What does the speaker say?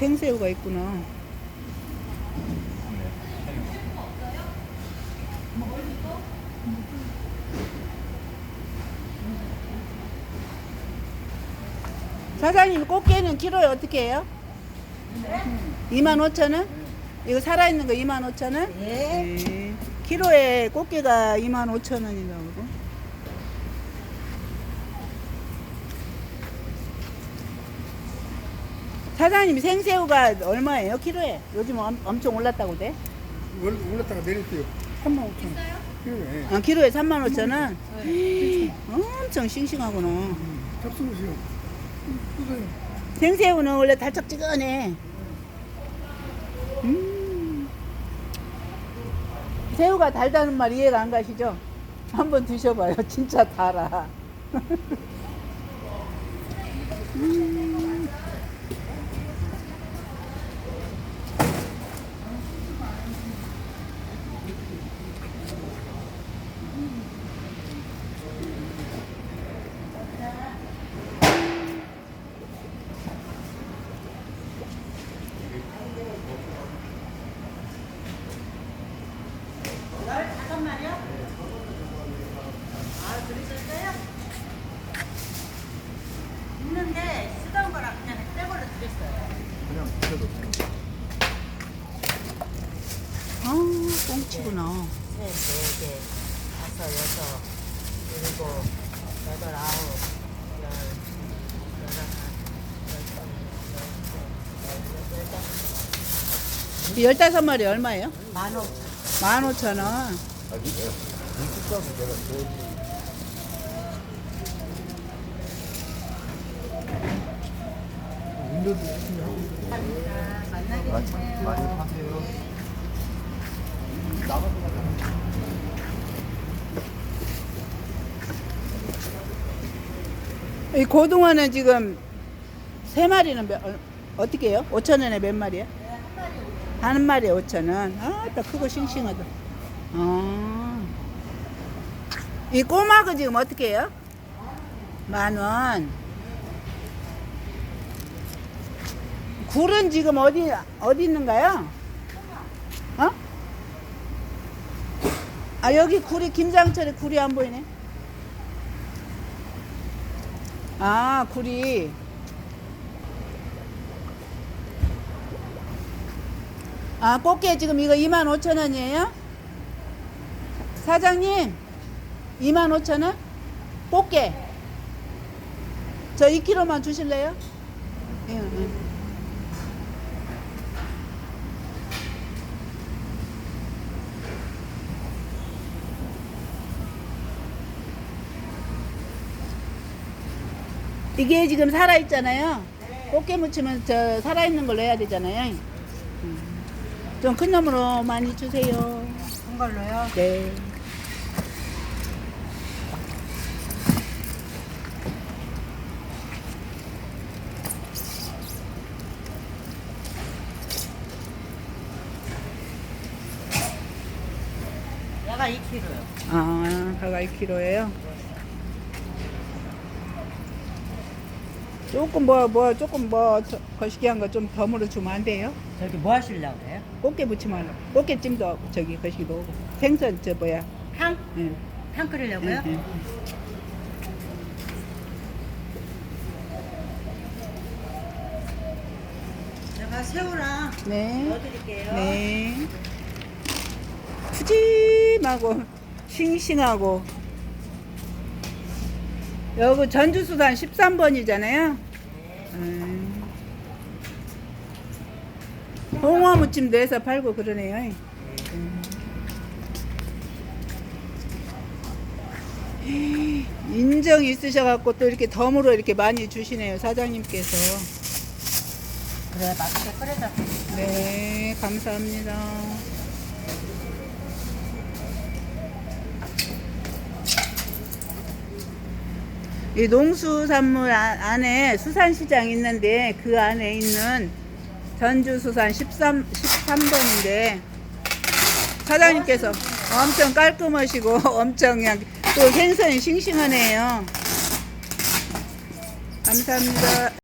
생새우가 있구나. 사장님 꽃게는 키로에 어떻게 해요? 25,000원? 이거 살아있는 거 25,000원? 예. 네. 키로에 꽃게가 25,000원이라고. 사장님 생새우가 얼마예요? 키로에? 요즘 엄, 엄청 올랐다고 돼? 올- 올랐다가 내렸대요. 3만 5천 원. 그래. 아, 키로에 3만 5천 원? 엄청 싱싱하구나. 잡숴보세요. 뜯어요. 생새우는 원래 달짝지근해. 음. 새우가 달다는 말 이해가 안 가시죠? 한번 드셔봐요. 진짜 달아. 음. 있는데 쓰던 거랑 그냥 새 걸로 드렸어요. 그냥 드셔도 아, 꽁 치구나. 셋, 네 개, 다섯, 여섯, 일곱, 여덟, 아홉, 열, 열하나, 열둘, 열셋, 열넷, 열다섯. 15마리 얼마예요? 만 오천. 15,000원. 운전도 열심히 하고 되세요. 많이 파세요. 이 고등어는 지금 세 마리는 몇, 얼- 어떻게 해요? 5천 원에 몇 마리야? 한 마리에 5천 원. 아, 딱 크고 싱싱하다. 아. 이 꼬막은 지금 어떻게 해요? 만 원. 굴은 지금 어디 어디 있는가요? 아 여기 굴이 김장철에 굴이 안 보이네. 아, 굴이. 아, 꽃게 지금 이거 25,000원이에요? 사장님, 25,000원? 꽃게. 저 2kg만 주실래요? 예, 예. 이게 지금 살아있잖아요. 꽃게 무치면 저 살아있는 걸로 해야 되잖아요. 좀 큰 놈으로 많이 주세요. 한 걸로요? 네. 얘가 2kg요. 아, 가가 2kg예요. 조금 뭐, 뭐, 조금 뭐, 저- 거시기한 거 좀 덤으로 주면 안 돼요? 저기 뭐 하시려고 그래요? 꽃게 무치면 꽃게찜도 저기 거시기 먹고 생선 저 뭐야? 탕? 응. 탕 끓이려고요? 응, 응. 제가 새우랑 네. 넣어드릴게요. 네. 푸짐하고 싱싱하고 여기 전주수산 13번이잖아요. 음. 홍어무침 내서 팔고 그러네요. 음. 인정이 있으셔갖고 또 이렇게 덤으로 이렇게 많이 주시네요 사장님께서. 그래, 맛있게 끓여서. 네, 감사합니다. 이 농수산물 아- 안에 수산시장 있는데 그 안에 있는 전주수산 13, 13번인데 사장님께서 엄청 깔끔하시고 엄청 그냥 또 생선이 싱싱하네요. 감사합니다.